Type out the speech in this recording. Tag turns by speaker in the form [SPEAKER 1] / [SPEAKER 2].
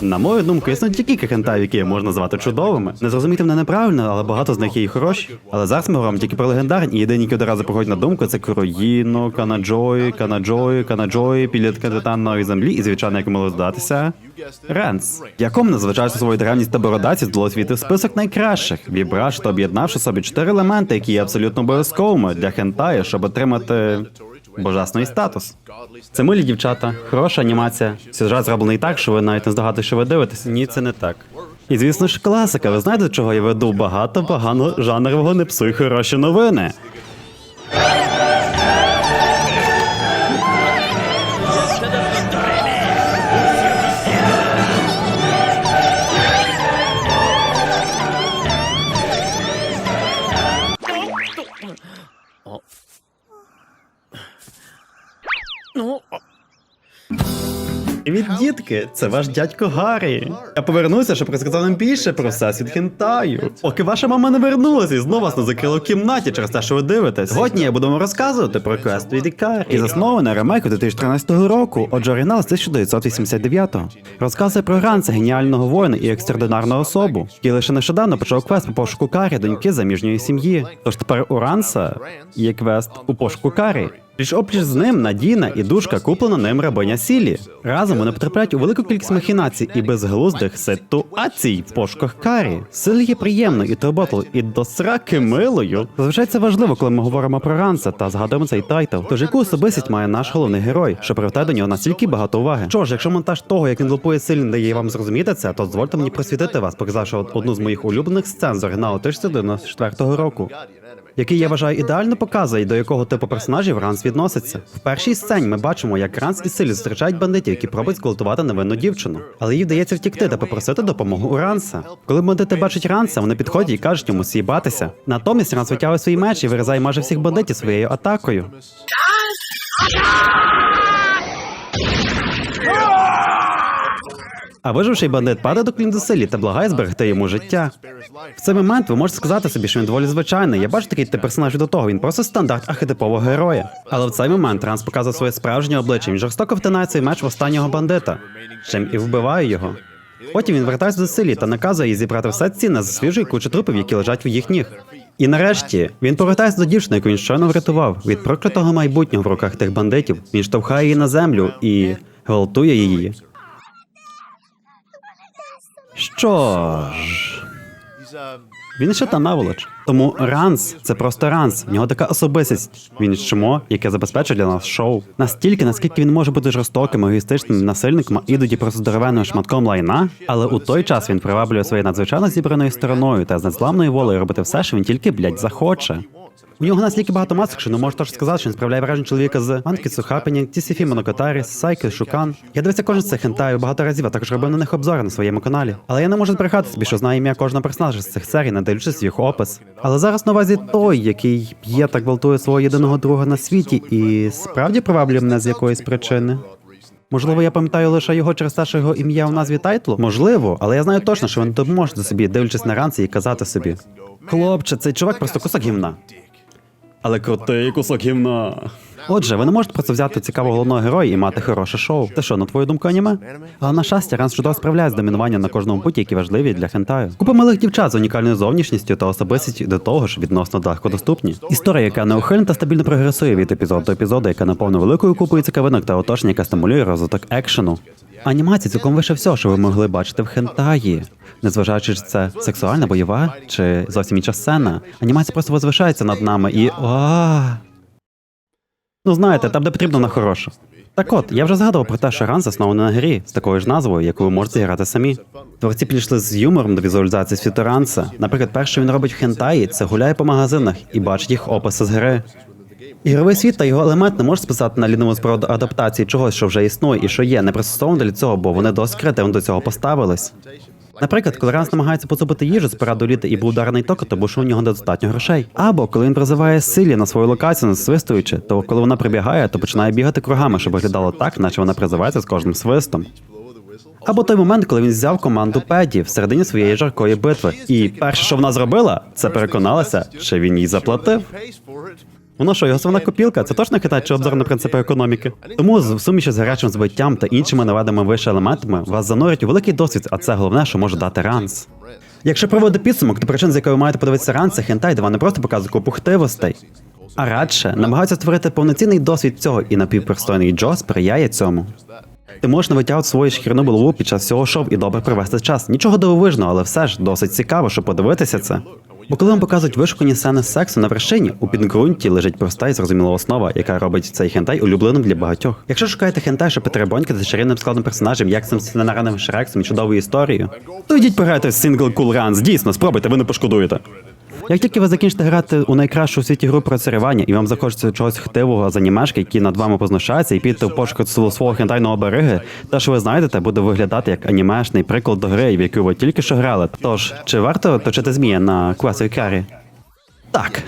[SPEAKER 1] На мою думку, існують тільки хентаї, які можна назвати чудовими. Не зрозуміти мене неправильно, але багато з них є і хороші. Але зараз ми говоримо тільки про легендарні, і єдині, які одразу приходять на думку, це Куроїно, Канаджой, Канаджой, Канаджой, підлітка титанової землі, і звичайно, як могло здатися. Ренс, якому незважаючи свою древність та бородаті, вдалося війти в список найкращих, вібраж та об'єднавши собі чотири елементи, які є абсолютно обов'язковими для хентаю, щоб отримати божественний статус. Це милі дівчата, хороша анімація. Сюжет зроблений так, що ви навіть не здогадуєте, що ви дивитесь. Ні, це не так. І звісно ж, класика. Ви знаєте, чого я веду багато багано жанрового не псуй хороші новини. Привіт, дітки! Це ваш дядько Гаррі. Я повернуся, щоб розказати вам більше про всесвіт хентаю. Поки ваша мама не вернулася і знову вас не закрила в кімнаті через те, що ви дивитесь. Сьогодні я буду вам розказувати про квест від Ікарі. І заснований ремейк у 2013 року. Отже, оригінал з 1989-го. Розказує про Ранса, геніального воїна і екстраординарну особу, який лише нещодавно почав квест по пошуку Карі, доньки заміжньої сім'ї. Тож тепер у Ранса є квест у пошуку Карі. Пліч опліч з ним Надіна і душка куплена ним рабиня Сілі. Разом вони потрапляють у велику кількість махінацій і безглуздих ситуацій в пошуках карі. Силі є приємною і турботливою, і до сраки милою. Зазвичай це важливо, коли ми говоримо про Ранса та згадуємо цей тайтл. Тож яку особистість має наш головний герой, що привертає до нього настільки багато уваги. Що ж, якщо монтаж того, як він лупує силі, не дає вам зрозуміти це, то дозвольте мені просвітити вас, показавши одну з моїх улюблених сцен з оригіналу 1994 року який я вважаю ідеально показує, до якого типу персонажів Ранс відноситься. В першій сцені ми бачимо, як Ранс і Силі зустрічають бандитів, які пробують зґвалтувати невинну дівчину. Але їй вдається втікти та попросити допомогу у Ранса. Коли бандити бачать Ранса, вони підходять і кажуть йому с'їбатися. Натомість Ранс витягує свій меч і вирізає майже всіх бандитів своєю атакою. А виживший бандит падає до Кліндоселі та благає зберегти йому життя. В цей момент ви можете сказати собі, що він доволі звичайний. Я бачу такий тип персонажів до того. Він просто стандарт архетипового героя. Але в цей момент Транс показує своє справжнє обличчя. Він жорстоко втинає цей меч в останнього бандита, чим і вбиває його. Потім він вертається до селі та наказує їй зібрати все цінне з свіжої кучі трупів, які лежать у їх ніг. І нарешті він повертається до дівчини, яку він щойно врятував від проклятого майбутнього в руках тих бандитів. Він штовхає її на землю і гвалтує її. Що ж. Він ще та наволоч. Тому Ранс це просто Ранс. В нього така особистість. Він чмо, яке забезпечує для нас шоу. Настільки, наскільки він може бути жорстоким, егоїстичним насильником, а іноді просто здоровенним шматком лайна. Але у той час він приваблює своєю надзвичайно зібраною стороною та з незламною волею робити все, що він тільки блядь, захоче. У нього настільки багато масок, що не можу точно сказати, що він справляє враження чоловіка з Анкісу Хапені, Тісіфі Монокотарі, Сайки, Шукан. Я дивився кожен з цих хентаю багато разів, а також робив на них обзори на своєму каналі. Але я не можу збрехати собі, що знаю ім'я кожного персонажа з цих серій, не дивлячись їх опис. Але зараз на увазі той, який б'є та гвалтує свого єдиного друга на світі, і справді приваблює мене з якоїсь причини. Можливо, я пам'ятаю лише його через те, що його ім'я у назві тайтлу? Можливо, але я знаю точно, що ви не допоможете собі, дивлячись на ранці і казати собі. Хлопче, цей чувак просто кусок гімна. Але крутий кусок гімна. Отже, ви не можете просто взяти цікавого головного героя і мати хороше шоу. Це що, на твою думку, аніме? Але на щастя, Ранс чудово справляє з домінуванням на кожному путі, які важливі для хентаю. Купа милих дівчат з унікальною зовнішністю та особистістю до того ж відносно легко доступні. Історія, яка неухильно та стабільно прогресує від епізоду до епізоду, яка наповнена великою купою цікавинок та оточення, яка стимулює розвиток екшену. Анімація цілком вище все, що ви могли бачити в хентаї. Незважаючи, чи це сексуальна, бойова чи зовсім інша сцена. Анімація просто возвишається над нами і. Оа! Ну знаєте, там де потрібно на хороше. Так от, я вже згадував про те, що ран заснований на грі з такою ж назвою, яку ви можете грати самі. Творці підійшли з юмором до візуалізації світу ранса. Наприклад, перше, він робить в хентаї, це гуляє по магазинах і бачить їх описи з гри. Ігровий світ та його елемент не можеш списати на ліниву споруду адаптації чогось, що вже існує і що є, не пристосовано для цього, бо вони досить креативно до цього поставились. Наприклад, коли Ранс намагається поцупити їжу з параду літа і був ударений тока, тому що у нього недостатньо грошей. Або коли він призиває силі на свою локацію, насвистуючи, то коли вона прибігає, то починає бігати кругами, щоб виглядало так, наче вона призивається з кожним свистом. Або той момент, коли він взяв команду Педі в середині своєї жаркої битви, і перше, що вона зробила, це переконалася, що він їй заплатив. Воно що, його основна копілка? Це точно Китай чи обзор на принципи економіки? Тому в суміші з гарячим збиттям та іншими наведеними вище елементами вас занурять у великий досвід, а це головне, що може дати ранс. Якщо проводити підсумок, то причин, з якою ви маєте подивитися ранс, хентай, де не просто показують купу хтивостей, а радше намагаються створити повноцінний досвід цього, і напівпристойний Джо сприяє цьому. Ти можеш не витягувати свою шкірну булаву під час цього шоу і добре провести час. Нічого дивовижного, але все ж досить цікаво, щоб подивитися це. Бо коли вам показують вишукані сцени сексу на вершині, у підґрунті лежить проста і зрозуміла основа, яка робить цей хентай улюбленим для багатьох. Якщо шукаєте хентай, що потребоньки з чарівним складом персонажів, як цим сценарним шрексом і чудовою історією, то йдіть пограйте в Single Cool. Дійсно, спробуйте, ви не пошкодуєте. Як тільки ви закінчите грати у найкращу у світі гру про царювання, і вам захочеться чогось хтивого з анімешки, які над вами познущаються, і підете в пошуку свого хентайного береги, те, що ви знайдете, буде виглядати як анімешний приклад до гри, в яку ви тільки що грали. Тож, чи варто точити змія на квесовій карі? Так.